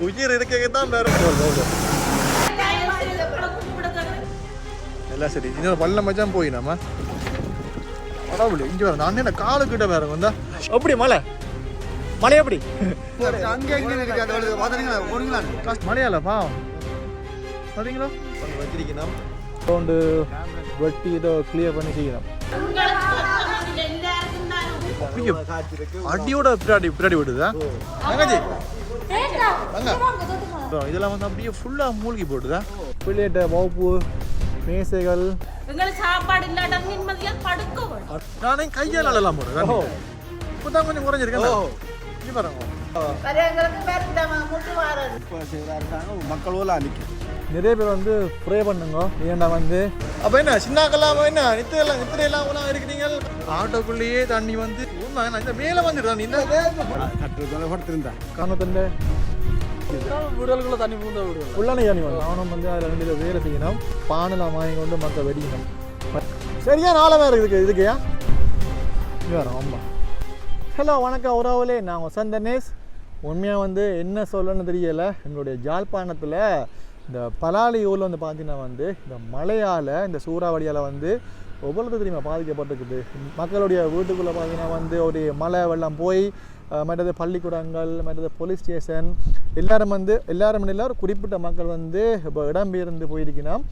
உயிர் இருக்க தான் வேற எல்லாம் சரி இன்னொரு பல்ல மச்சான் போய் நம்ம கடவுள் இங்கே வர நான் என்ன காலு கிட்ட வேற வந்தா? அப்படி மலை. மலை எப்படி? அங்கே வருது பார்த்தீங்களா வச்சிருக்கணும். சவுண்டு வெட்டி ஏதோ கிளியர் பண்ணி செய்யணும். அடியோட பிராடி பிராடி விடுதா தங்கச்சி இதெல்லாம் வந்து அப்படியே ஃபுல்லா மூழ்கி போட்டுதா? பிள்ளைகிட்ட வகுப்பு மேசைகள். எங்களுக்கு சாப்பாடு இல்லாட்ட நிம்மதியா படுக்க நானே கையால் அழலாம் போடுறேன் இப்போதான் கொஞ்சம் குறைஞ்சிருக்கேன் இங்கே பாருங்க. இப்போ மக்களோலாம் நிற்கும் நிறைய பேர் வந்து ப்ரே பண்ணுங்க. ஏன்டா வந்து? அப்போ என்ன சின்னாக்கெல்லாம் என்ன? நித்திரையெல்லாம் நித்திரையெல்லாம் எல்லாம் இருக்கிறீங்க ஆட்டோக்குள்ளேயே தண்ணி வந்து இந்த மேலே வந்துடுறா நீ படுத்திருந்தா காரணத்தண்ட வீடுகளுக்குள்ள தண்ணி பூந்த வீடு உள்ளான யானி வந்து அவனும் வந்து அதில் ரெண்டு வேலை செய்யணும். பானலாம் வாங்கி கொண்டு மற்ற வெடிக்கணும். சரியா நாளமாக இருக்குது இதுக்குயா இது வரோம் ஆமாம் ஹலோ வணக்கம் உறவுலே நான் வசந்த நேஸ். உண்மையாக வந்து என்ன சொல்லணும்னு தெரியலை. எங்களுடைய ஜாழ்ப்பாணத்தில் இந்த பலாலி ஊரில் வந்து பார்த்தீங்கன்னா வந்து இந்த மழையால் இந்த சூறாவளியால் வந்து ஒவ்வொரு தெரியுமா பாதிக்கப்பட்டிருக்குது? மக்களுடைய வீட்டுக்குள்ளே பார்த்தீங்கன்னா வந்து ஒரு மழை வெள்ளம் போய் மற்றது பள்ளிக்கூடங்கள் மற்றது போலீஸ் ஸ்டேஷன் எல்லாரும் வந்து எல்லாரும் இல்லை ஒரு குறிப்பிட்ட மக்கள் வந்து இப்போ இடம்பெயர்ந்து போயிருக்கணும்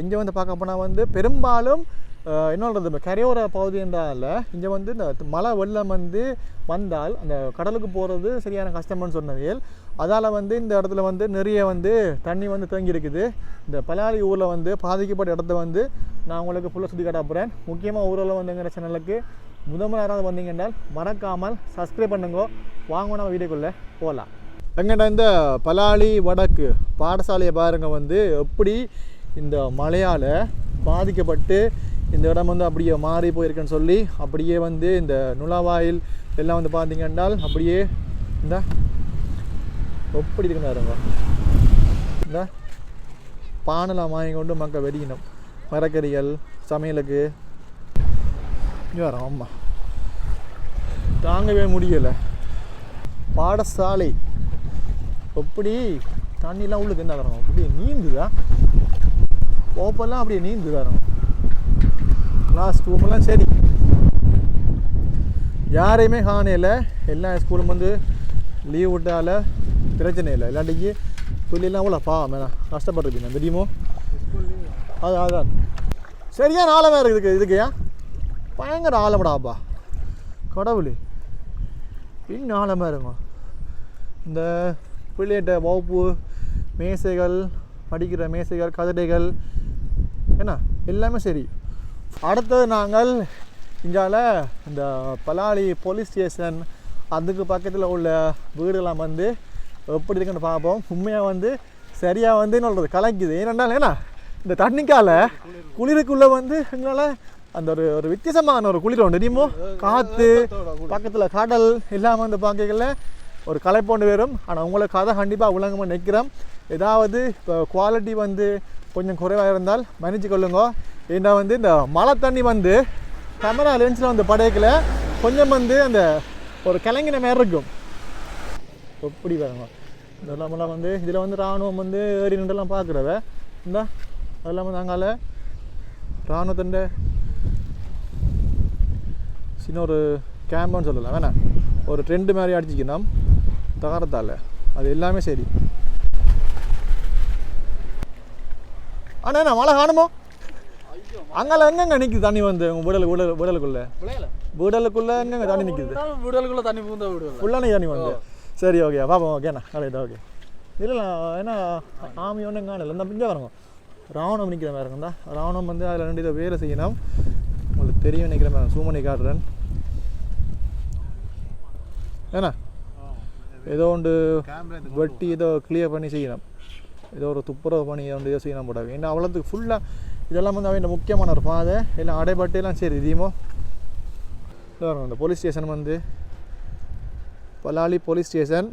இங்கே வந்து பார்க்க போனால் வந்து பெரும்பாலும் என்னன்றது என்ன இப்போ கரையோர பகுதின்றால இங்கே வந்து இந்த மழை வெள்ளம் வந்து வந்தால் அந்த கடலுக்கு போகிறது சரியான கஷ்டம்னு சொன்னதில் அதால் வந்து இந்த இடத்துல வந்து நிறைய வந்து தண்ணி வந்து தேங்கி இருக்குது இந்த பலாலி ஊரில் வந்து பாதிக்கப்பட்ட இடத்த வந்து நான் உங்களுக்கு ஃபுல்லாக சுற்றி காட்ட போகிறேன் முக்கியமாக ஊரில் வந்துங்கிற சேனலுக்கு முதல் யாராவது வந்தீங்க என்றால் மறக்காமல் சப்ஸ்கிரைப் பண்ணுங்க. வாங்க நம்ம வீடியோக்குள்ளே போகலாம் எங்கிட்ட இந்த பலாலி வடக்கு பாடசாலையை பாருங்க வந்து எப்படி இந்த மழையால் பாதிக்கப்பட்டு இந்த இடம் வந்து அப்படியே மாறி போயிருக்குன்னு சொல்லி அப்படியே வந்து இந்த நுழாவாயில் எல்லாம் வந்து பார்த்தீங்கன்னால் அப்படியே இந்த எப்படி இருக்குன்னு இந்த பானலாம் வாங்கி கொண்டு மக்கள் வெடிக்கணும். மரக்கறிகள் சமையலுக்கு. வரோம் ஆமாம் தாங்கவே முடியலை. பாடசாலை. எப்படி தண்ணிலாம் உள்ளுக்கு என்ன வரும் அப்படியே நீந்துதா? ஓப்பெல்லாம் அப்படியே நீந்து லாஸ்ட் ரூமெல்லாம் சரி. யாரையுமே காணையில் எல்லா ஸ்கூலும் வந்து லீவ் விட்டால பிரச்சனை இல்லை. இல்லாட்டிக்கு தொழிலாம் அவ்வளோ பா மேடம் கஷ்டப்பட்டுருப்பீங்க தெரியுமோ? அது அதான். சரியா ஆழமாக இருக்குது இதுக்குயா பயங்கர ஆழமடாப்பா கடவுளே. இன்னும் ஆழமாக இருக்கும் இந்த பிள்ளைகிட்ட வகுப்பு மேசைகள் படிக்கிற மேசைகள் கதிரைகள் என்ன? எல்லாமே சரி. அடுத்தது நாங்கள் இங்கால இந்த பலாலி போலீஸ் ஸ்டேஷன் அதுக்கு பக்கத்தில் உள்ள வீடுலாம் வந்து எப்படி இருக்குன்னு பார்ப்போம். உண்மையாக வந்து சரியாக வந்து என்ன கலங்கிது கலக்குது. ஏனென்றால் ஏன்னா இந்த தண்ணிக்கால குளிருக்குள்ளே வந்து எங்களால் அந்த ஒரு ஒரு வித்தியாசமான ஒரு குளிர் ஒன்று தெரியுமோ? காற்று பக்கத்தில் கடல் எல்லாம் வந்து பார்க்கல ஒரு கலைப்போண்டு வரும் ஆனால் உங்களுக்கு கதை கண்டிப்பாக உலகமாக நிற்கிறோம் ஏதாவது இப்போ குவாலிட்டி வந்து கொஞ்சம் குறைவாக இருந்தால் மன்னிச்சு கொள்ளுங்க. ஏன்னா வந்து இந்த மழை தண்ணி வந்து கேமரா லென்ஸில் வந்து படையக்கில் கொஞ்சம் வந்து அந்த ஒரு கிளங்கின மாதிரி இருக்கும். எப்படி பாருங்க. இதெல்லாம் வந்து இதில் வந்து இராணுவம் வந்து ஏறி நின்றுலாம் பார்க்குறவ இந்த அதெல்லாம் வந்து அங்கால இராணுவத்தண்ட சின்ன ஒரு கேம்புன்னு சொல்லலாம். வேணாம் ஒரு ட்ரெண்டு மாதிரி அடிச்சிக்கணும். தகரத்தால். அது எல்லாமே சரி. அண்ணா என்ன மழை காணுமோ? அங்கால எங்கெங்க நிற்குது தண்ணி வந்து உங்கள் வீடல் வீடல் வீடலுக்குள்ளே? வீடலுக்குள்ளே எங்கெங்க தண்ணி நிற்குது வீடுகளுக்குள்ள தண்ணி பூந்த வீடுகள் ஃபுல்லான தண்ணி வந்து. சரி ஓகே. பாப்போம் ஓகேண்ணா நாளைக்கு ஓகே. இல்லை ஏன்னா ஆமி ஒன்றும் காணல. இந்த பிஞ்சா வரங்க ராவணம் நிற்கிற மாதிரி இருக்குந்தா ராவணம் வந்து அதில் ரெண்டு இதை வேலை செய்யணும். உங்களுக்கு தெரியும் நினைக்கிற மாதிரி சூமணி காட்டுறேன். ஏண்ணா ஏதோ ஒன்று வெட்டி ஏதோ கிளியர் பண்ணி செய்யணும். ஏதோ ஒரு துப்புரவு பண்ணி வந்து ஏதோ செய்யணும் போட ஏன்னா அவ்வளோத்துக்கு ஃபுல்லாக இதெல்லாம் வந்து அவன் முக்கியமான ஒரு பாதை. எல்லாம் அடைபட்டுலாம் சரி இதையுமோ அந்த போலீஸ் ஸ்டேஷன் வந்து பலாலி போலீஸ் ஸ்டேஷன்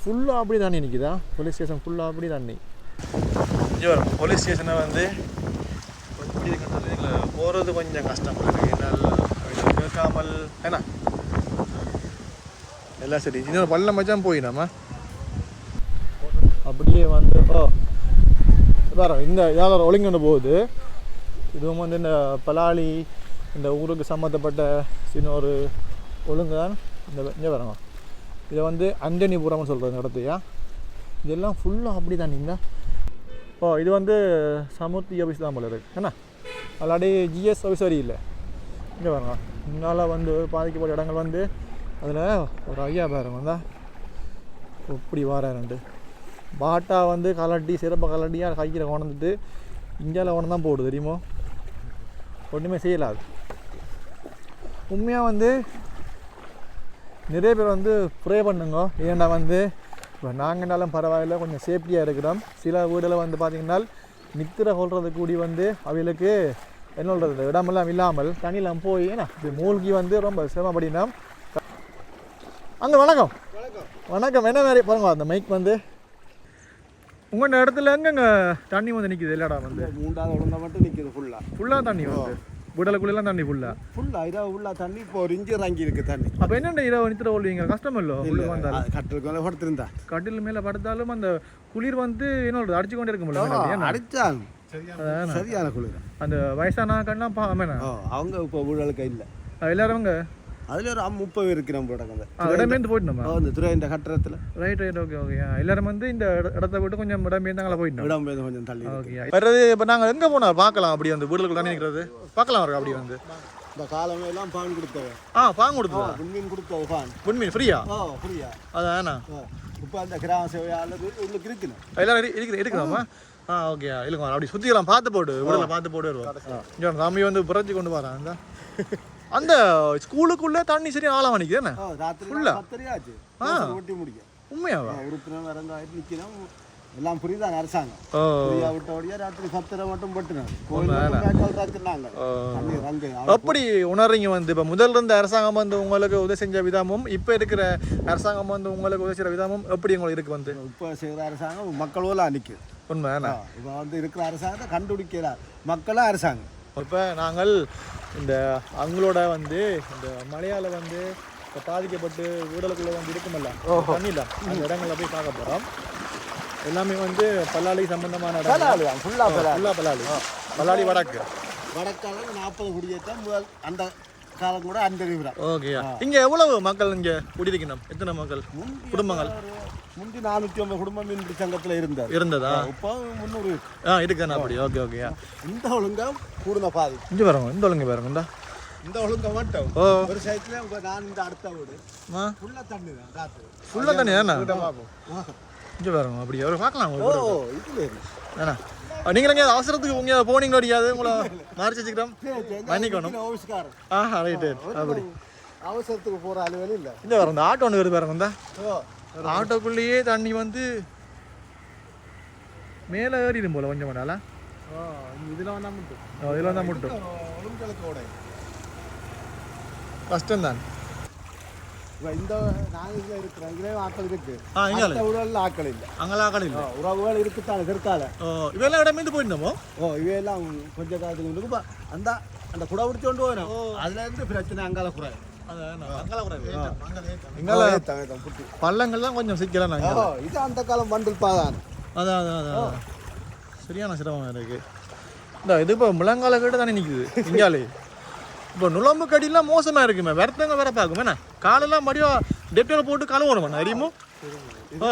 ஃபுல்லாக அப்படி தண்ணி நிற்கிதா போலீஸ் ஸ்டேஷன் ஃபுல்லாக அப்படி தண்ணி. இங்கே வரும் போலீஸ் ஸ்டேஷனை வந்து எப்படி இருக்குன்றது போகிறது கொஞ்சம் கஷ்டம். இருக்குது என்னால் கேட்காமல் ஏன்னா எல்லாம் சரி. இன்னொரு பல்ல மச்சான் போயிடாமா அப்படியே வந்து ஓ வேற இந்த இதால் ஒன்று போகுது. இதுவும் வந்து இந்த பலாளி இந்த ஊருக்கு சம்மந்தப்பட்ட சின்ன ஒரு ஒழுங்கு தான் இந்த இங்கே வரங்க இதை வந்து அஞ்சனிபுரம்னு சொல்கிறது இந்த இடத்தையா இதெல்லாம் ஃபுல்லாக அப்படி நீங்கள் ஓ இது வந்து சமுர்த்தி ஆஃபீஸ் தான் போல இருக்குது என்ன? அல்லாடி ஜிஎஸ் ஆஃபீஸ் வரி இல்லை. இங்கே பாருங்க முன்னால் வந்து பாதிக்கப்பட்ட இடங்கள் வந்து அதில் ஒரு ஐயா பாருங்க. வந்தா. இப்படி வாரேன்ட்டு பாட்டா வந்து கலட்டி சிறப்பாக கலட்டியாக கைக்கிற கொண்டுட்டு இந்தியாவில் கொண்டு தான் போடுது தெரியுமோ? ஒன்றுமே செய்யலாது. உண்மையாக வந்து நிறைய பேர் வந்து ப்ரே பண்ணுங்க. ஏன்டா வந்து இப்போ நாங்கனாலும் பரவாயில்ல கொஞ்சம் சேஃப்டியாக இருக்கிறோம். சில வீடில் வந்து பார்த்திங்கன்னா நித்திர கொள்றது கூடி வந்து அவைகளுக்கு என்ன சொல்கிறது இடமெல்லாம் இல்லாமல் தண்ணியெல்லாம் போய் என்ன இப்படி மூழ்கி வந்து ரொம்ப சிரமப்படினா அங்கே வணக்கம். வணக்கம். என்ன மாதிரி பாருங்க அந்த மைக் வந்து உங்கள் இடத்துல எங்கங்க தண்ணி வந்து நிற்குது இல்லடா வந்து. மூன்றாவது உடம்பை மட்டும் நிற்கிது ஃபுல்லா ஃபுல்லாக தண்ணி வந்து. விடலுக்குள்ளெல்லாம் தண்ணி ஃபுல்லாக ஃபுல்லா இரவு ஃபுல்லா தண்ணி இப்போ இஞ்சி இறங்கி இருக்கு தண்ணி. அப்போ என்னென்ன இரவு நித்திர கொள்வீங்க கஷ்டம் இல்லை? உள்ளே வந்தாலும். கட்டுறதுக்கு மேலே படுத்திருந்தா. கட்டில் மேலே படுத்தாலும் அந்த குளிர் வந்து என்ன சொல்றது அடிச்சு கொண்டே இருக்க முடியல ஏன்னா அடிச்சாங்க சரியான குளிர். அந்த வயசான கண்ணா பா ஆமாண்ணா ஓ அவங்க இப்போ ஊழலுக்கு இல்லை. எல்லாரும் அதுல ஒரு அம் முப்பது இருக்கு நம்ம இடங்க இடமேந்து போயிட்டு நம்ம இந்த துறை இந்த கட்டுறதுல ரைட் ரைட் ஓகே ஓகே எல்லாரும் வந்து இந்த இட- இடத்த விட்டு கொஞ்சம் இடமேந்து அங்கே போயிட்டோம் இடம் போய் கொஞ்சம் தள்ளி. ஓகே வர்றது இப்போ நாங்கள் எங்கே போனோம் பார்க்கலாம். அப்படி வந்து வீடுகளுக்கு தானே நிற்கிறது பார்க்கலாம் இருக்கா அப்படி வந்து. இந்த காலமே எல்லாம் பான் கொடுத்தவ ஆ பாங்க கொடுத்ததா? முன்மீன் கொடுத்தவ பான் உண்மையின் ஃப்ரீயா? ஓ புரியா அதாண்ணா இப்போ அந்த கிராம சேவையாளர் உள்ளுக்கு இருக்குன்னு எல்லாரும் இரு- இருக்குது இருக்குதாம்மா ஆ. ஓகே இல்லைங்க அப்படி சுற்றிக்கலாம் பார்த்து போட்டு வீடில் பார்த்து போட்டு வருவோம். இங்கே தம்பி வந்து புரட்சி கொண்டு வரான் அந்த ஸ்கூலுக்குள்ளே தண்ணி சரியா ஆழம் ஓ ராத்திரி Full-ஆ? பத்தரையாச்சு. ஓட்டி முடிக்க. உண்மையாவா? உறுப்பினர் வரந்தாயிட்டு நிற்கணும் எல்லாம் புரியுதாங்க அரசாங்கம்? புரியா விட்டபடியா ராத்திரி பத்தரை மட்டும் பட்டுனாங்க. அப்படி உணர்றீங்க வந்து? இப்போ முதல்ல இருந்த அரசாங்கம் வந்து உங்களுக்கு உதவி செஞ்ச விதமும் இப்போ இருக்கிற அரசாங்கம் வந்து உங்களுக்கு உதவி செய்கிற விதமும் எப்படி உங்களுக்கு இருக்கு வந்து? இப்போ செய்கிற அரசாங்கம் மக்களோலாம் நிற்குது உண்மை இப்போ வந்து இருக்கிற அரசாங்கத்தை கண்டுபிடிக்கிறார். மக்களும் அரசாங்கம். இப்போ நாங்கள் இந்த அவங்களோட வந்து இந்த மலையால வந்து இப்போ பாதிக்கப்பட்டு வீடலுக்குள்ள வந்து இருக்குமல்ல? தண்ணியில். அந்த இடங்கள்ல போய் பார்க்க போகிறோம் எல்லாமே வந்து பல்லாளி சம்பந்தமான இடம் பலாலி ஃபுல்லாக பலாலி ஃபுல்லாக பல்லாளி பல்லாளி வடக்கு. வடக்கால நாற்பது குடியேற்றம் முதல் அந்த காலம் கூட அந்த ஓகேயா இங்கே எவ்வளவு மக்கள் இங்கே குடியிருக்கணும்? எத்தனை மக்கள்? குடும்பங்கள்? முந்தி நானூற்றி ஐம்பது குடும்பம் மீன் சங்கத்தில் இருந்தார். இருந்ததா? இப்போ முந்நூறு. ஆ இருக்குதானே அப்படி. ஓகே ஓகேயா இந்த ஒழுங்கம் கூடுன பாதி. இங்கே பாருங்க இந்த ஒழுங்கு பாருங்க இந்தா. இந்த ஒழுங்கம் மட்டும். ஒரு சைட்ல உங்க நான் இந்த அடுத்த வீடு. ஃபுல்லா தண்ணி தான் ராத்திரி ஃபுல்லாக தானே? ஏண்ணா ஆ. இங்கே பாருங்க அப்படி. ஒரு பார்க்கலாம் ஓ இதுல ஏண்ணா நீங்கள் அவசரத்துக்கு உங்க போனீங்களோ அடியாது உங்களை மாறிச்சு வச்சுக்கிறோம். மன்னிக்கணும். ஓவிஸ்காரன் ஆ ரைட்டு அப்படி. அவசரத்துக்கு போற அலுவல் இல்ல. இந்த வர இந்த ஆட்டோ ஒன்று வருது இந்த. ஓ. ஆட்டோக்குள்ளேயே தண்ணி வந்து மேலே ஏறிடும் போல கொஞ்சம் பண்ணால இதுல வந்தா மட்டும். இதில் வந்தால் மட்டும். கஷ்டம் தான் இந்த நாங்க இதுல இருக்கிறோம் இதுல ஆக்கள் இருக்கு. ஆ இங்கே அந்த ஊழல் ஆக்கள் இல்ல. அங்கெல்லாம் கடை இல்லை. உறவுகள் இருக்குத்தானே தெற்கால ஓ இவெல்லாம் இடமேந்து போயிருந்தோமோ? ஓ இவையெல்லாம் கொஞ்ச காலத்துக்கு பா- அந்த அந்த குடை பிடிச்சு கொண்டு போயிடும். அதுல இருந்து பிரச்சனை அங்கால குறை. இங்கால ஏத்தாம், ஏத்தாம், புட்டி. பள்ளங்கள் தான் கொஞ்சம் சிக்கலாம் நாங்கள் இது அந்த காலம் பண்டில் பாதான் அதான் அதான் அதான் சரியான சிரமம் இருக்கு இந்த இது இப்போ முழங்கால கேட்டு தானே நிற்குது இங்காலே இப்போ நுழம்பு கடிலாம் மோசமாக இருக்குமே விரத்தங்க வேற பார்க்கும். என்ன? காலெல்லாம் மறுபடியும் டெப்டில் போட்டு கழுவணும் அறியுமோ ஓ.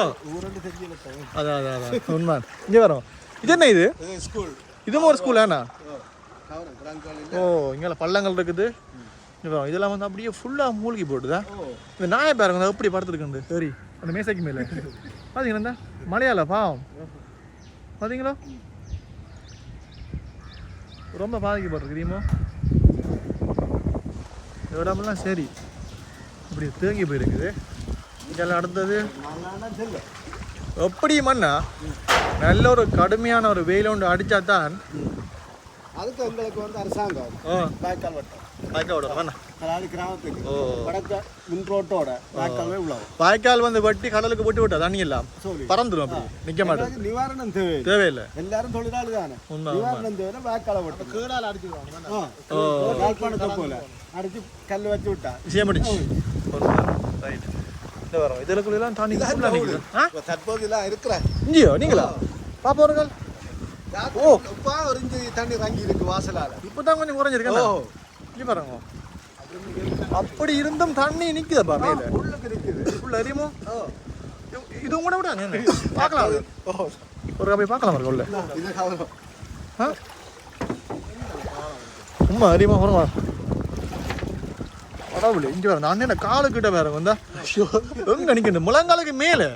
அதான் அதான் அதான் உண்மை. இங்கே வரோம். இது என்ன இது? இது ஸ்கூல் இதுவும் ஒரு ஸ்கூல் ஏண்ணா ஓ இங்கே பள்ளங்கள் இருக்குது. இதெல்லாம் வந்து அப்படியே ஃபுல்லாக மூழ்கி போட்டுதா? இந்த நாயை பாருங்க எப்படி படுத்துருக்கு சரி அந்த மேசைக்கு மேலே. பார்த்தீங்களா இந்த? மலையாள பாவம். பார்த்தீங்களா ரொம்ப பாதிக்கப்பட்டிருக்கு இந்த இடமெல்லாம் சரி. இப்படி தேங்கி போயிருக்குது. இதெல்லாம் அடுத்தது எப்படி மண்ணா நல்ல ஒரு கடுமையான ஒரு வெயில் ஒன்று அடித்தா தான் அதுக்கு எங்களுக்கு வந்து அரசாங்கம். ஆ. வாய்க்கால் வட்டம். அதாவது கிராமத்துக்கு. வடக்க முன் ரோட்டோட வாய்க்கால்வே உள்ளவும் வாய்க்கால் வந்து வெட்டி கடலுக்கு போட்டு விட்டா தண்ணி எல்லாம்? பறந்துடும் அப்படி. நிற்க மாட்டேன். நிவாரணம் தேவை தேவையில்லை. எல்லாரும் தொழிலாளி தானே. நிவாரணம் தேவை வாய்க்கால வட்டம் கீழால் அடிச்சுடுவாங்க போல. அடிச்சு கல் வச்சு விட்டா. விஷயம் முடிச்சு ரைட் இந்த வரோம் நிற்குது ஆ? இப்ப தற்போது எல்லாம் இருக்கிறேன். இங்கேயோ நீங்களா? பாப்பா ஒரு ஓ. இப்ப ஒரு இஞ்சி தண்ணி வாங்கி இருக்கு வாசலால. இப்போ தான் கொஞ்சம் குறைஞ்சிருக்கேன் ஓ இங்கே பாருங்க. அப்படி இருந்தும் தண்ணி நிற்குதப்பா மேலே. உள்ளுக்கு இருக்குது அறியுமோ ஓ. இதுவும் கூட என்ன? பார்க்கலாம் அது. ஒரு போய் பார்க்கலாம் இருக்கு உள்ள இது உம்மா அறியுமா போகிறோம் கடவுளே இங்கே வர நான் என்ன காலு கிட்ட வேற வந்தா எங்க நிற்கணும் முழங்காலுக்கு மேலே.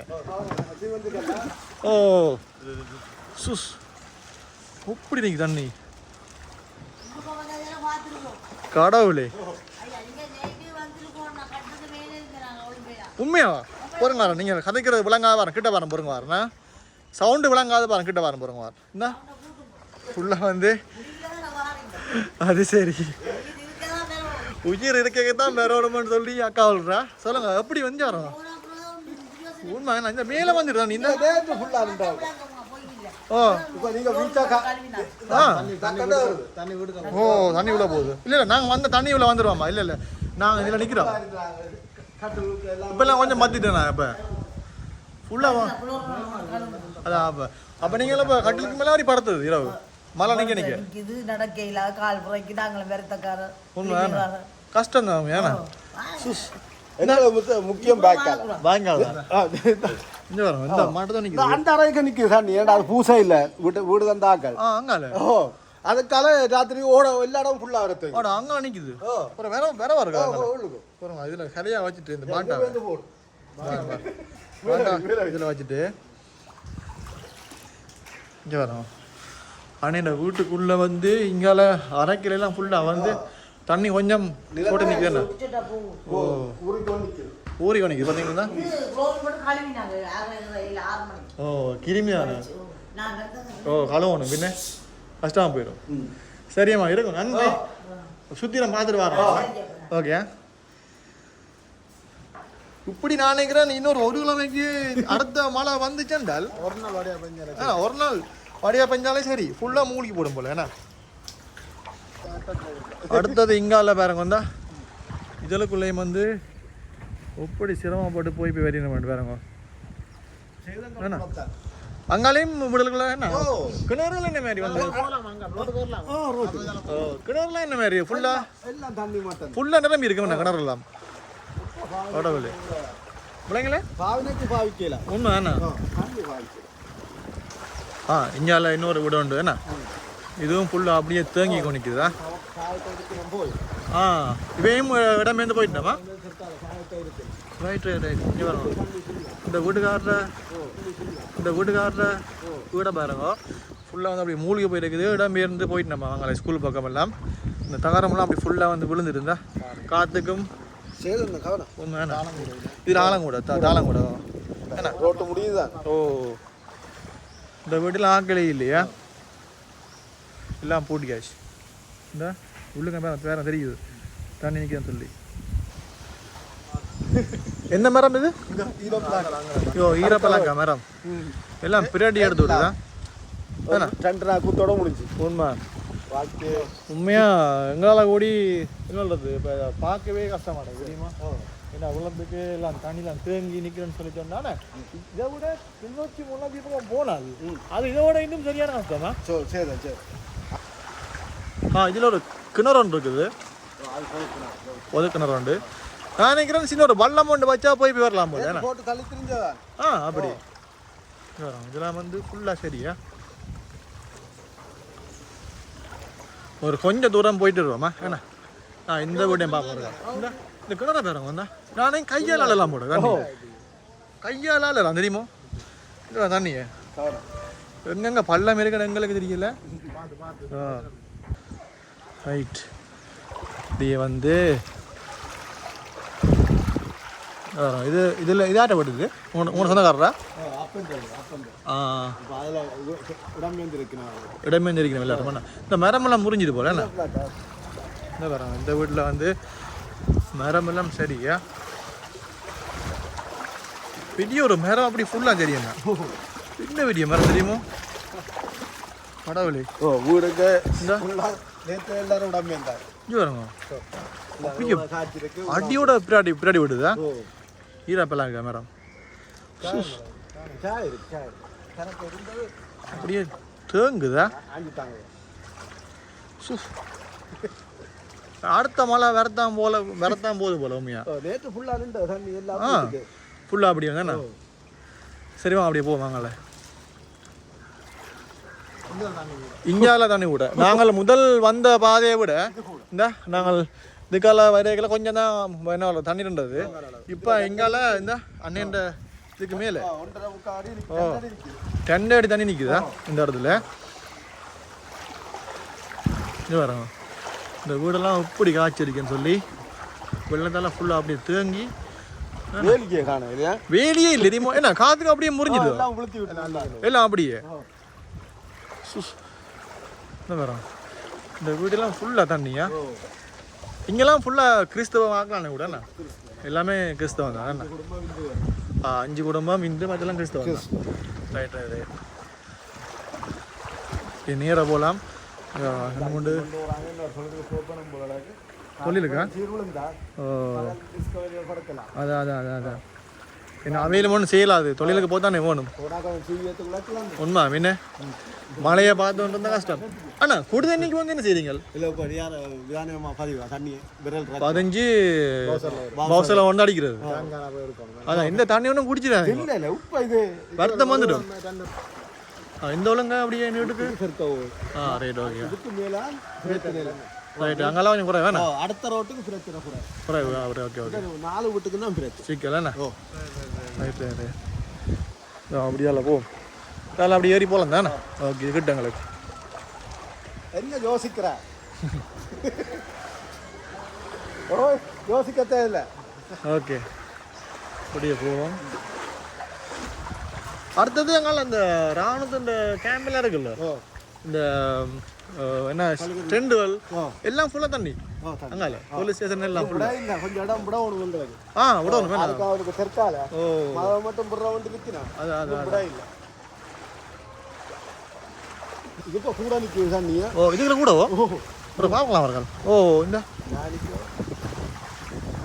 ஓ. சுஸ். எப்படி நிற்கி தண்ணி. கடவுளே. உண்மையா பொறுங்க வரேன். நீங்கள் கதைக்கிறது விளங்காத வரேன் கிட்ட வரேன் பொறுங்க வரேன். சவுண்டு விளங்காத பாருங்க கிட்ட வரேன் பொறுங்க வரேன். என்ன? ஃபுல்லாக வந்து அது சரி. உயிர் இருக்கே தான் வேறோடமான்னு சொல்லி அக்கா சொல்கிறா சொல்லுங்க எப்படி வந்து வரோம்? உண்மை நான் இந்த மேலே வந்துடுறேன். இந்த நேற்று ஃபுல்லா இருந்தாங்க ஓ இப்போ நீங்க வீட்டா கா ஆ. தண்ணி விடுங்க. ஓ தண்ணி உள்ள போகுது. இல்லை இல்லை நாங்கள் வந்த தண்ணி உள்ள வந்துடுவோம்மா இல்லை இல்லை. நாங்கள் இதில் நிற்கிறோம் இப்போல்லாம் கொஞ்சம் மாற்றிட்டேன் நான் இப்போ. ஃபுல்லாக அதான் அப்போ. அப்போ நீங்கள் இப்போ கட்டிலுக்கு மேலே வரி படுத்துது இரவு. மழை நிற்க நிற்க இது நடக்கையில கால் புறைக்கு நாங்களும் விரத்தக்காரர் உண்மை கஷ்டம் தான் ஏன்னா என்ன முக்கியம் பேக்கால வாங்காத இங்கே வரோம் இந்த மாட்டு நிற்குது அந்த அறைக்கு நிக்குது தண்ணி ஏன்டா அது பூசை இல்ல வீட்டு வீடு தந்தாக்கள் ஆ அங்கால ஓ அதுக்கால ராத்திரி ஓட எல்லா இடம் ஃபுல்லா வரது ஓட அங்கே நிற்குது அப்புறம் வேற வேற இதில் சரியாக வச்சுட்டு இந்த மாட்டை இதில் வச்சுட்டு இங்கே வரோம் அண்ணன் வீட்டுக்குள்ளே வந்து இங்கால அரைக்கிலாம் ஃபுல்லாக வந்து தண்ணி கொஞ்சம் போட்டு நிற்கிறேன் ஓ ஊறி கணிக்கு பார்த்தீங்கன்னா ஓ கிருமியான. ஓ கழுவணும். பின்ன? கஷ்டமாக போயிடும். சரியாம்மா இருக்கும். நன்றி. சுற்றி நான் பார்த்துட்டு வரேன். ஓகே. இப்படி நான் நினைக்கிறேன் இன்னொரு ஒரு கிழமைக்கு அடுத்த மழை வந்துச்சென்றால் ஒரு நாள் வடையா பஞ்சர ஆ ஒரு நாள் வடியா பெஞ்சாலே சரி. ஃபுல்லாக மூழ்கி போடும் போல. என்ன? அடுத்தது இங்கால பாருங்க வந்தா. இதழுக்குள்ளேயும் வந்து எப்படி சிரமப்பட்டு போய் போய் மாட்டு பாருங்க அங்காலையும் விடலுக்குள்ள என்ன? கிணறுல என்ன மாதிரி வந்து? ஓ கிணறுல என்ன மாதிரி? ஃபுல்லா எல்லாம் தண்ணி மாட்டம். ஃபுல்லா நிரம்பி இருக்கு? கிணறு எல்லாம். கடவுளே பிள்ளைங்களே? பாவினைக்கு பாவிக்கல. உண்மை என்ன? ஆ இங்கால இன்னொரு வீடு உண்டு என்ன? இதுவும் ஃபுல்லாக அப்படியே தேங்கி கொண்டிக்குதா ஆ? இவையும் இடமேந்து போயிட்டோமா ரைட் ரைட் ரைட் இங்கே வரும். இந்த வீட்டுக்காரர இந்த வீட்டுக்காரர வீடை பாருங்க. ஃபுல்லாக வந்து அப்படி மூழ்கி போயிருக்குது இடம்பெயர்ந்து போயிட்டு நம்ம வாங்கலை ஸ்கூல் பக்கம் எல்லாம். இந்த தகரமெல்லாம் அப்படி ஃபுல்லாக வந்து விழுந்துருந்தா காற்றுக்கும் இது ஆலங்கூட தாளங்கூட. என்ன? ரோட்டு முடியுதான் ஓ. இந்த வீட்டில் ஆக்களே இல்லையா? எல்லாம் பூட்டியாச்சு இந்த உள்ளுங்க பேரம் தெரியுது. தண்ணி நிற்கிறேன்னு சொல்லி. என்ன மரம் இது? ஐயோ ஈரப்பலாக்கா மரம். எல்லாம் பின்னாடி எடுத்து விடுதா? என்ன ரெண்டு நாள் குத்தோட முடிஞ்சு உண்மை. உண்மையா எங்களால் கூடி என்ன சொல்றது இப்போ பார்க்கவே கஷ்டமாட்டேன் தெரியுமா? ஏன்னா உள்ளத்துக்கு எல்லாம் தண்ணிலாம் தேங்கி நிற்கிறேன்னு சொல்லி சொன்னானே இதை விட கிளிநொச்சி முன்னாடி பக்கம் போனாது அது இதை விட இன்னும் சரியான கஷ்டமா? சோ சேதம் சரி. ஆ இதில் ஒரு கிணறு ஒன்று இருக்குது. ஒரு கிணறு. உண்டு நான் நினைக்கிறேன் சின்ன ஒரு வல்லம் ஒன்று வச்சா போய் போய் வரலாம் ஏன்னா போட்டு தள்ளி திரிஞ்சதான் ஆ அப்படி. வரோம். இதெல்லாம் வந்து ஃபுல்லாக சரியா? ஒரு கொஞ்சம் தூரம் போயிட்டு வருவோமா என்ன? ஆ இந்த வீட்டையும் பார்ப்போம் இந்த கிணறு பேருங்க வந்தா. நானே கையால் அழலாம் போட தண்ணி. கையால் அழலாம் தெரியுமோ? இந்த தண்ணியே எங்கெங்க பள்ளம் இருக்கிற எங்களுக்கு தெரியல. ரைட் இது வந்து வரோம். இது இதில் இதாட்ட போட்டுது உங்க உங்களோட சொந்தக்காரரா? அப்பம் தெரியும் அப்பம் ஆ. இப்போ அதில் இடம்பெயர்ந்து இருக்கிறாங்க இடமே தெரிக்கணும் எல்லாரும் பண்ண இந்த மரமெல்லாம் முறிஞ்சுது போல என்ன? இந்த வரோம் இந்த வீட்டில் வந்து மரமெல்லாம் சரியா பெரிய ஒரு மரம் அப்படி ஃபுல்லாக தெரியும் என்ன பெரிய மரம் தெரியுமோ? கடவுளே. ஓ இந்த? நேற்று எல்லாரும் இடம்பெயர்ந்தாங்க இங்கே வருங்க அடியோட பின்னாடி பின்னாடி விடுதா ஈரப்பெல்லாம் இருக்கா மேடம் அப்படியே தேங்குதா. அடுத்த மழை வரத்தான் போல வரத்தான் போகுது போல உண்மையா? நேற்று ஃபுல்லா நின்ற தண்ணி எல்லாம். ஃபுல்லாக அப்படியே தானே சரி வாங்க அப்படியே போவாங்கல்ல இங்கால தண்ணி விட. நாங்கள் முதல் வந்த பாதையை விட இந்த நாங்கள் இதுக்கால வரைகளை கொஞ்சம் தான் என்ன தண்ணி இருந்தது இப்போ இங்கால இந்த அண்ணன் இதுக்கு மேலே. ஓ. ரெண்டு அடி இருக்கு. ரெண்டு அடி தண்ணி நிற்குதா இந்த இடத்துல இது வரோம் இந்த வீடெல்லாம் இப்படி காய்ச்சிருக்கேன்னு சொல்லி வெள்ளத்தால ஃபுல்லாக அப்படியே தேங்கி வேலிக்கையை காணோம் இல்லையா வேலியே இல்லை தெரியுமா என்ன காத்துக்கு அப்படியே முறிஞ்சுது எல்லாம் அப்படியே சுஸ். இந்த வரோம் இந்த வீடெல்லாம் ஃபுல்லாக தண்ணியா இங்கெல்லாம் ஃபுல்லாக கிறிஸ்தவ ஆக்கலானே கூட எல்லாமே கிறிஸ்தவம் தான். ஆ, அஞ்சு குடும்பம் இந்து மற்றெல்லாம் கிறிஸ்தவம் ரைட் ரைட் ரைட் நேராக போகலாம். சொல்லியிருக்கா? சீர்விழுந்தா ஓ அதான் அதான் அதான் அதான். என்ன அவையில் ஒன்றும் செய்யலாது தொழிலுக்கு போனாக்க சீவியத்துக்குள்ள உண்மை என்ன மழையை பார்த்து இருந்தால் கஷ்டம். அண்ணா கூடுதல் இன்னைக்கு வந்து என்ன செய்றீங்க பதினஞ்சு பவுசில் ஒன்று அடிக்கிறது. அதான் இந்த தண்ணி ஒன்றும் இது வருத்தம் வந்துடும். இந்த ஒழுங்க அப்படியே வீட்டுக்கு ஆ ரைட் ஓகே ரைட் அங்கெல்லாம் கொஞ்சம் குறை ஓ, வேணாம் அடுத்த ரோட்டுக்கு பிரச்சனை கூட குறை ஓகே ஓகே ஓகே. நாலு வீட்டுக்கு தான் பிரச்சனை என்ன? ஓ. ரைட் ரைட் அப்படியால போ. அதில் அப்படி ஏறி போகலாம் தானே? ஓகே கிட்ட எங்களுக்கு. என்ன யோசிக்கிற? ஓ யோசிக்கத்தே இல்லை ஓகே. அப்படியே போவோம். அடுத்தது எங்கால இந்த ராணுவத்தின் கேம்பெல்லாம் இருக்குல்ல? ஓ. இந்த என்ன டெண்டுகள் ஓ எல்லாம் ஃபுல்லாக தண்ணி. தண்ணி. அங்கால போலீஸ் ஸ்டேஷன் எல்லாம் விட ஃபுல்லாக இல்லை கொஞ்சம் இடம் விட ஒன்று வந்து ஆ அதுக்கு அவருக்கு தெற்கால ஓ. மழை மட்டும் புடுற வந்து நிற்கிறான் அது அது அது. விட இல்லை. இது இப்போ கூட நிற்குது தண்ணியா ஓ இதுக்குள்ள கூடவோ ஒரு பார்க்கலாம் அவர்கள். ஓ இந்த.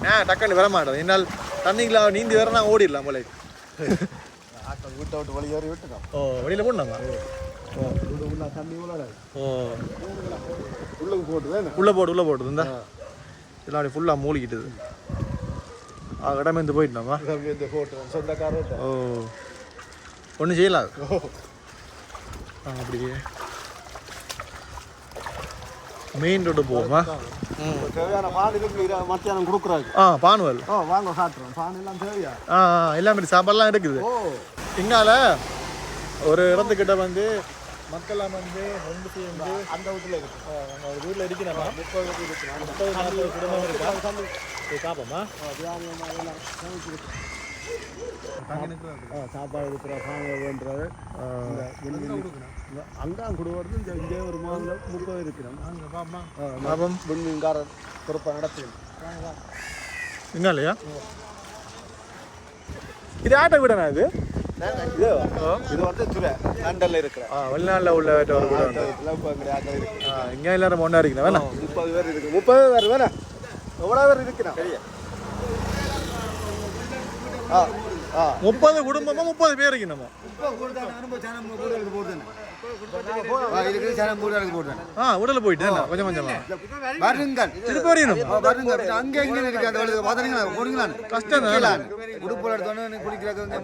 ஆ டக்குன்னு வர மாட்டேன் என்னால் தண்ணிக்குள்ள நீந்தி வர நான் ஓடிடலாம் போல. ஆக்கள் வீட்டை விட்டு வழி ஏறி விட்டுட்டான். ஓ வெளியில் போடணுமா? வீடு உள்ள போட்டு உள்ளே போட்டு இந்த. இதெல்லாம் அப்படி ஃபுல்லாக மூழ்கிட்டுது. ஆ இடமேந்து போயிட்டோமா ஓ. ஒன்றும் செய்யலாம் ஆ அப்படியே. மெயின் ரோடு போவோமா? மத்தியானம் கொடுக்குறாங்க ஆ பானுவல். ஓ வாங்க சாப்பிட்றோம் பால் எல்லாம் தேவையா? ஆ எல்லாமே சாப்பாடுலாம் இருக்குது. ஓ. இங்கால ஒரு இடத்துக்கிட்ட வந்து மக்கள்லாம் வந்து ஒன்று சேர்ந்து அந்த வீட்டில் இருக்கு. அவங்க ஒரு வீட்டில் இருக்கிறாங்க முப்பது வீட்டு இருக்கு. முப்பது நாற்பது குடும்பம் இருக்கா? பார்ப்போமா ஆ, சாப்பாடு கொடுக்குற? சாமி வேண்டுறது அங்காம் கொடுக்கறது இந்த இங்கே ஒரு மாதிரி முப்பது இருக்கிறோம் பாப்போம்? விண்மீன்காரர் பொறுப்பாக நடத்தி இங்காலையா இது ஆட்டை விடனா இது? இது இது வந்து துறை லண்டனில் இருக்கிற. வெளிநாட்டில் உள்ள இங்கே எல்லாரும் ஒன்றா இருக்கீங்க வேணா. முப்பது பேர் இருக்கு. முப்பது பேர் வேணா. எவ்வளோ பேர் இருக்கிறான் பெரிய ஆ. முப்பது குடும்பமா முப்பது பேர் இருக்கணுமா இருக்குது சேனம் கூட எனக்கு போடுறேன் ஆ உடல போயிட்டு கொஞ்சம் கொஞ்சமா வருங்கள். திருப்பி வரையணும் வருங்க அங்கே இங்கே இருக்கு அந்த வழியில் பார்த்தீங்களா போடுங்களா கஷ்டம் தான்? உடுப்புல எடுத்தோன்னே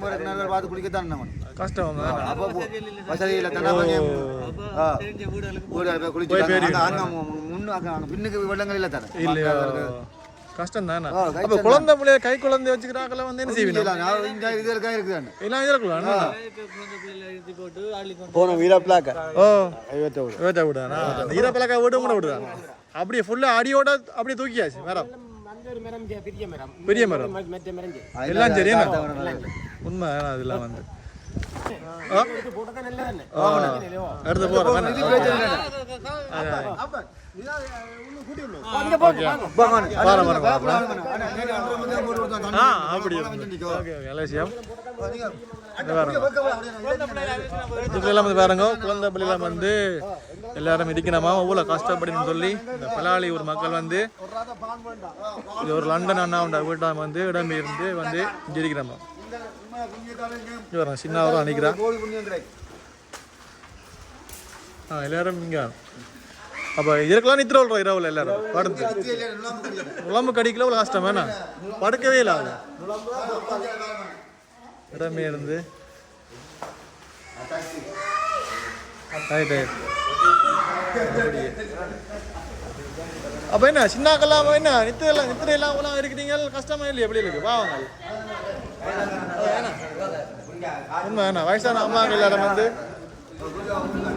மாதிரி நல்ல பார்த்து குளிக்கத்தான் நம்ம கஷ்டம் அப்போ வசதி இல்லை தண்ணா குளிச்சு முன்னு பின்னுக்கு வெள்ளங்கள் இல்லை தானே? கஷ்டம் தானே அப்ப குழந்தை பிள்ளைய கை குழந்தை வச்சுக்கிறாங்கள வந்து என்ன செய்வீங்க? எல்லாம் இருக்கலாம் போன வீரா பிளாக்க ஓ வேட்டை விடானா அந்த ஈரப்பழக்கா வீடும் கூட விடுறாங்க அப்படியே ஃபுல்லா அடியோட அப்படியே தூக்கியாச்சு மரம் பெரிய மரம் எல்லாம் சரி உண்மை அதெல்லாம் வந்து. எடுத்து போறேன் பாரு, ஆ ஓகே இது பாருங்க வந்து குழந்தை பிள்ளைலாம் வந்து எல்லாரும் இருக்கணுமா அவ்வளோ கஷ்டப்படின்னு சொல்லி இந்த பலாளி ஒரு மக்கள் வந்து இது ஒரு லண்டன் அண்ணா உண்டா வீட்டாம வந்து இடம்பெயர்ந்து வந்து இங்கே இருக்கிறாமா இங்கே சின்ன ஆ எல்லாரும் இங்கே அப்போ இதுக்கெல்லாம் நித்திர விட்றோம் இரவில் எல்லாரும். படுத்து. உடம்பு கடிக்கல. அவ்வளோ கஷ்டம் வேணாம் படுக்கவே இல்லை அவங்க இடமே இருந்து. அப்போ என்ன சின்னாக்கெல்லாம் என்ன? நித்திரையெல்லாம் நித்திரையெல்லாம் எல்லாம் இருக்கிறீங்க? கஷ்டமா இல்லையா? எப்படி இருக்கு? பாவங்க உண்மை என்ன வயசான அம்மாங்க எல்லாரும் வந்து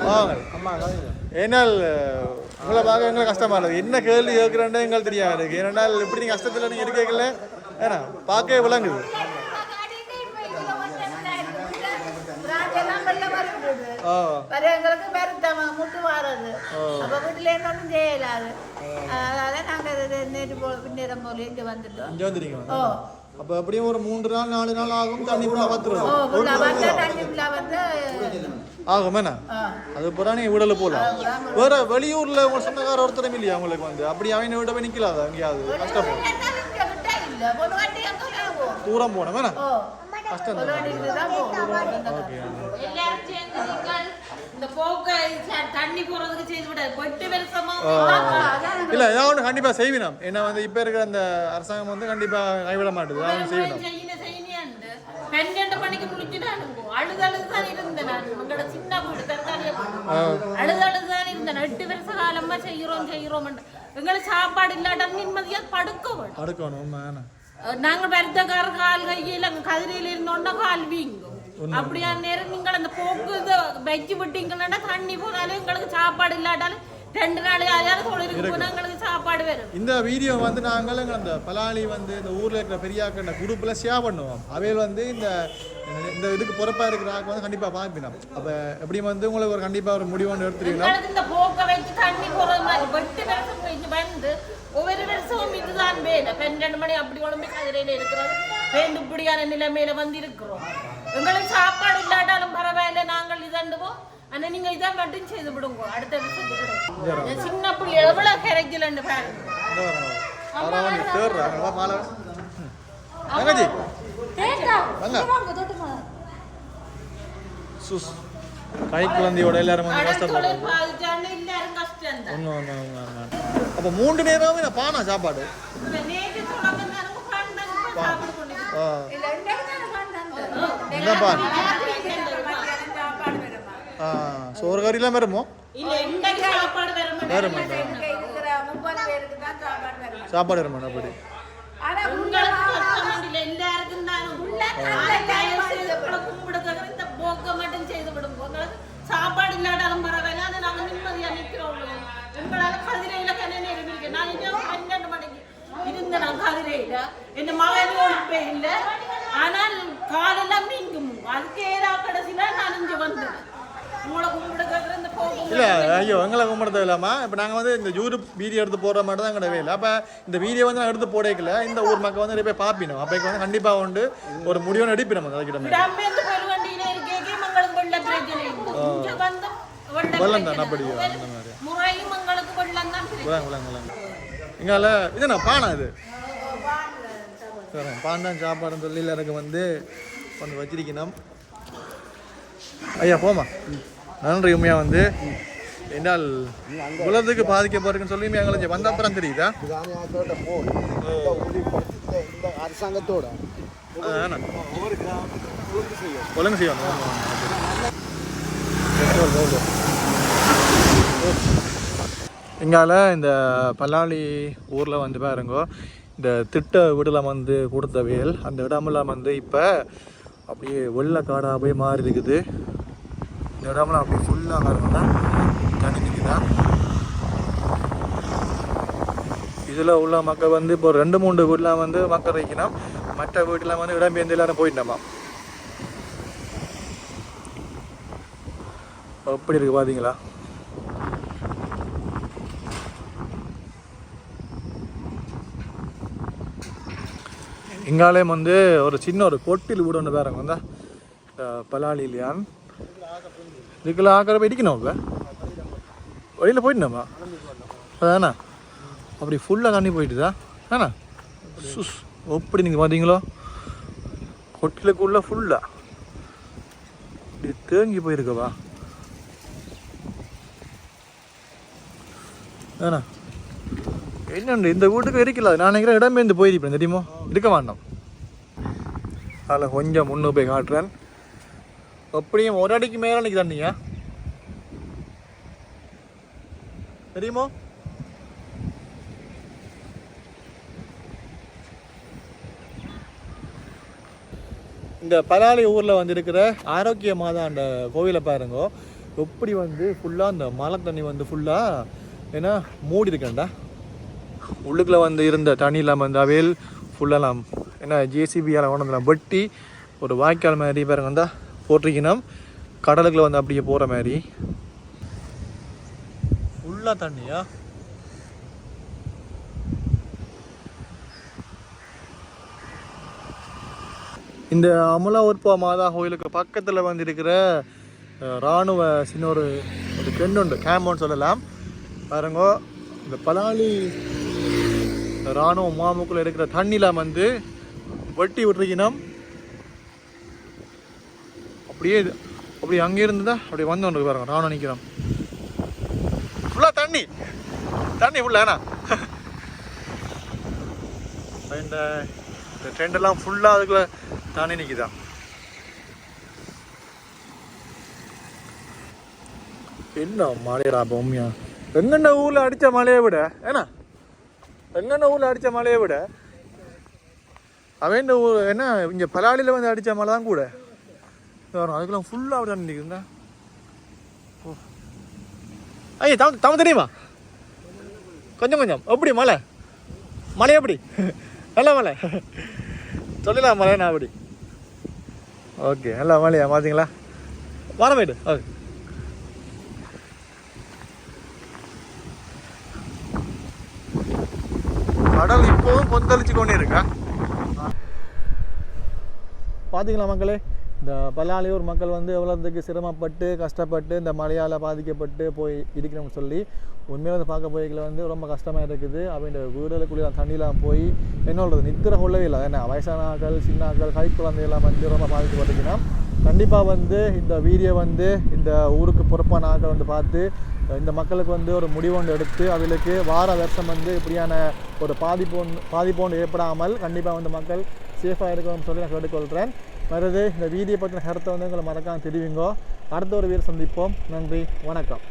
வாங்க. அம்மா ஏனால் உங்களை பார்க்க எங்களுக்கு கஷ்டமா இருக்கு என்ன கேள்வி கேட்குறேன்னு எங்களுக்கு தெரியாது. இருக்கு ஏனென்றால் இப்படி நீங்கள் கஷ்டத்தில் நீங்கள் இருக்கீங்கள ஏன்னா பார்க்கவே விளங்குது. ஓ எங்களுக்கு வருத்தமா முட்டு வாரது. அப்ப வீட்டுல ஒன்றும் செய்யலாது அதனால நாங்க நேற்று போல இங்க வந்துட்டோம். ஓ. அப்போ எப்படியும் ஒரு மூன்று நாள் நாலு நாள் ஆகும் தண்ணி ஃபுல்லாக ஓ பத்துருவோம் ஃபுல்லா வந்து தண்ணி ஃபுல்லா வந்து ஆகும் என்ன. அது பூரா நீங்கள் விடல போகலாம் வேற வெளியூரில் உங்க சொந்தக்கார ஒருத்தரும் இல்லையா உங்களுக்கு வந்து? அப்படி அவங்க விட போய் நிற்கலாதா எங்கேயாவது? கஷ்டப்படும் தூரம் போனோம் வேணா ஓ. கஷ்டம் பொண்ணு இல்லை ஏதாவது ஒன்று கண்டிப்பாக செய்வினோம் ஏன்னா வந்து இப்போ இருக்கிற அந்த அரசாங்கம் வந்து கண்டிப்பாக கைவிட மாட்டுது. அவன் செய்வினோம் பன்னெண்டு மணிக்கு முடிச்சுட்டானுங்க அழுது அழுது தான் இருந்தேன் நான். உங்களோட சின்ன வீடு தற்காலிக. அழுது அழுது தான் இருந்தேன். எட்டு வருஷ காலமா செய்யறோம் செய்யறோம் எங்களுக்கு சாப்பாடு இல்லாட்ட நிம்மதியா படுக்க நாங்க வருத்தக்கார கால் கையில் கதிரையில இருந்தோன்னா கால் வீங்கும். அப்படியா? நேரம் நீங்கள் அந்த போக்கு இதை வச்சு விட்டீங்கன்னா தண்ணி போனாலும் எங்களுக்கு சாப்பாடு இல்லாட்டாலும் ரெண்டு நாள் யாராவது தொழிலுக்கு போனா எங்களுக்கு சாப்பாடு வரும். இந்த வீடியோ வந்து நாங்கள் அந்த பலாளி வந்து இந்த ஊரில் இருக்கிற பெரியாக்கிற குரூப்பில் ஷேர் பண்ணுவோம். அவையில் வந்து இந்த இந்த இதுக்கு பொறுப்பாக இருக்கிற ஆக்கு வந்து கண்டிப்பாக பார்ப்பினோம். அப்போ எப்படியும் வந்து உங்களுக்கு ஒரு கண்டிப்பாக ஒரு முடிவு ஒன்று எடுத்துருக்கீங்களா இந்த போக்க வச்சு தண்ணி போறது மாதிரி வெட்டு வருஷம் கழிச்சு வந்து ஒவ்வொரு வருஷமும் இதுதான் வேலை. பன்னெண்டு மணி அப்படி உடம்பு கதிரையில இருக்கிறது. வேண்டு இப்படியான நிலைமையில வந்து இருக்கிறோம். எங்களுக்கு சாப்பாடு இல்லாட்டாலும் பரவாயில்ல நாங்கள் இதண்டுவோம் ஆனா நீங்க இதை மட்டும் செய்து விடுங்க. அடுத்த வருஷத்துக்கு என் சின்ன பிள்ளை எவ்வளவு கிடைக்கலன்னு பாருங்க சுஸ். கை குழந்தையோட எல்லாரும் வந்து கஷ்டப்படுறாங்க. ஒன்று ஒன்று ஒன்று அப்போ மூன்று நேரமே நான் பானா சாப்பாடு? சாப்பிட கொண்டு ஆ சோறு கறிலாம் வருமோ சாப்பாடு வரும் சாப்பாடு வர மாட்டா அப்படி? இந்த சாப்பாடு இல்லாட்டாலும் பரவாயில்ல. அதை நாங்க நிம்மதியா நிக்கிறோம். எங்களால கதிரையில கண்ண நேரம் இருக்கு நான் இங்கே பன்னெண்டு மணிக்கு இருந்த நான் கதிரையில என் மகன் ஒழிப்பே இல்லை. ஆனால் காலெல்லாம் நீங்கும். அதுக்கு ஏதா கடைசியில நான் இங்க வந்தேன். இல்லை ஐயோ எங்களை கும்பிட்றது இல்லாமல் இப்போ நாங்கள் வந்து இந்த யூடியூப் வீடியோ எடுத்து போடுற மாதிரி தான் எங்களோட வேலை அப்போ இந்த வீடியோ வந்து நான் எடுத்து போடக்கல இந்த ஊர் மக்கள் வந்து நிறைய பேர் பார்ப்பினோம். அப்போ வந்து கண்டிப்பாக வந்து ஒரு முடிவு எடுப்பினோம் வந்து வெள்ள வெள்ளம். தான் அப்படியோ அந்த மாதிரி விளாங்க விளாங்க இங்கால இது நான் பானா இது? சரி பாண்டான் சாப்பாடுன்னு சொல்லி எனக்கு வந்து கொஞ்சம் வச்சிருக்கணும். ஐயா போமா நன்றி உண்மையாக வந்து. என்னால் உலகத்துக்கு பாதிக்கப்படுறதுன்னு சொல்லி எங்களை வந்த அப்புறம் தெரியுதா? அரசாங்கத்தோட ஒழுங்கு செய்யணும். எங்களால் இந்த பல்லாளி ஊரில் வந்து பாருங்க இந்த திட்ட விடலாம் வந்து கொடுத்த வேல் அந்த இடமெல்லாம் வந்து இப்போ அப்படியே வெள்ளை காடாக போய் மாறி இருக்குது இந்த இடமெல்லாம் அப்படியே ஃபுல்லாக பாருங்கன்னா தண்ணி இதில் உள்ள மக்கள் வந்து இப்போ ரெண்டு மூணு வீடெலாம் வந்து மக்கள் வைக்கணும் மற்ற வீட்டில் வந்து இடம்பெயர்ந்து எல்லாரும் போயிட்டோமா அப்படி இருக்கு பார்த்தீங்களா இங்காலயம் வந்து ஒரு சின்ன ஒரு கொட்டில் வீடு ஒன்று பாருங்க வந்தா பலாலிலியான் இதுக்குள்ள ஆக்கிறப்ப போய் இடிக்கணும் இப்போ? வெளியில் போயிட்டுனாமா அதாண்ணா அப்படி ஃபுல்லாக தண்ணி போயிட்டுதா? ஆண்ணா சுஸ் எப்படி நீங்கள் பார்த்தீங்களோ கொட்டிலுக்குள்ளே ஃபுல்லாக இப்படி தேங்கி போயிருக்கவா? ஏண்ணா என்னண்டு இந்த வீட்டுக்கு இருக்கல நான் நினைக்கிறேன் இடமே இருந்து போயிருப்பேன் தெரியுமோ? இருக்க வேண்டாம் அதில் கொஞ்சம் முன்னு போய் காட்டுறேன். அப்படியும் ஒரு அடிக்கு மேலே அன்றைக்கி தண்ணியா தெரியுமோ? இந்த பலாலி ஊரில் வந்து இருக்கிற ஆரோக்கிய மாதாண்ட கோவிலை பாருங்க. எப்படி வந்து ஃபுல்லாக அந்த மழை தண்ணி வந்து ஃபுல்லாக ஏன்னா மூடி இருக்கேன்டா உள்ளுக்குள்ளே வந்து இருந்த தண்ணியில் வந்து அவையில் ஃபுல்லெல்லாம் என்ன ஜேசிபியால் கொண்டதுலாம் வெட்டி ஒரு வாய்க்கால் மாதிரி பாருங்க வந்தால் போட்டிருக்கணும். கடலுக்குள்ளே வந்து அப்படியே போகிற மாதிரி. ஃபுல்லாக தண்ணியா? இந்த அமலா உற்பா மாதா கோயிலுக்கு பக்கத்தில் வந்து இருக்கிற ராணுவ சின்ன ஒரு ஒரு கெண்டு உண்டு. கேம்புன்னு சொல்லலாம். பாருங்க இந்த பலாலி ராணுவ மாமுக்குள்ள இருக்கிற தண்ணியில் வந்து வெட்டி விட்டுருக்கணும் அப்படியே இது- அப்படி அங்கே இருந்துதான் அப்படியே வந்து ஒன்று பாருங்க ராணுவம் நிற்கிறோம் ஃபுல்லாக தண்ணி. தண்ணி ஃபுல்லாண்ணா இந்த இந்த ட்ரெண்டெல்லாம் ஃபுல்லாக அதுக்குள்ள தண்ணி நிற்கிதான் என்ன மழையா பொம்மையா? எங்கண்ட ஊரில் அடித்த மழையை விட ஏன்னா என்னென்ன ஊரில் அடித்த மழையை விட அவன் ஊர் என்ன இங்கே பலாளியில் வந்து அடித்த மழை தான் கூட. வரும் அதுக்கெல்லாம் ஃபுல்லாக அப்படி தான் நிற்குதுங்க ஓ. ஐயா தவ தமிழ் தெரியுமா? கொஞ்சம் கொஞ்சம். எப்படி மழை மழை எப்படி? நல்ல மழை சொல்லலாம் மழை நான் அப்படி ஓகே நல்லா மழையா பார்த்தீங்களா வர போயிட்டு ஓகே கடல் இப்போவும் கொந்தளிச்சு கொண்டே இருக்கா? பார்த்தீங்களா மக்களே இந்த பல்லாளியூர் மக்கள் வந்து எவ்வளோத்துக்கு சிரமப்பட்டு கஷ்டப்பட்டு இந்த மழையால் பாதிக்கப்பட்டு போய் இருக்கணும்னு சொல்லி உண்மையாக வந்து பார்க்க போய்களை வந்து ரொம்ப கஷ்டமாக இருக்குது. அப்படின்ற வீடுகளுக்குள்ளே தண்ணிலாம் போய் என்ன சொல்கிறது நித்திர கொள்ளவே இல்லை. என்ன வயசானாக்கள் சின்னாக்கள் கை குழந்தையெல்லாம் வந்து ரொம்ப பாதிக்கப்பட்டுச்சுன்னா கண்டிப்பாக வந்து இந்த வீடியோ வந்து இந்த ஊருக்கு பொறுப்பான ஆட்கள் வந்து பார்த்து இந்த மக்களுக்கு வந்து ஒரு முடிவு ஒன்று எடுத்து அவளுக்கு வார வருஷம் வந்து இப்படியான ஒரு பாதிப்பு ஒன்று பாதிப்பு ஒன்று ஏற்படாமல் கண்டிப்பாக வந்து மக்கள் சேஃபாக இருக்கணும்னு சொல்லி நான் கேட்டுக்கொள்கிறேன் வருது இந்த வீடியோ பற்றின கருத்தை வந்து உங்களை மறக்காம தெரிவிங்கோ. அடுத்த ஒரு வீடு சந்திப்போம். நன்றி. வணக்கம்.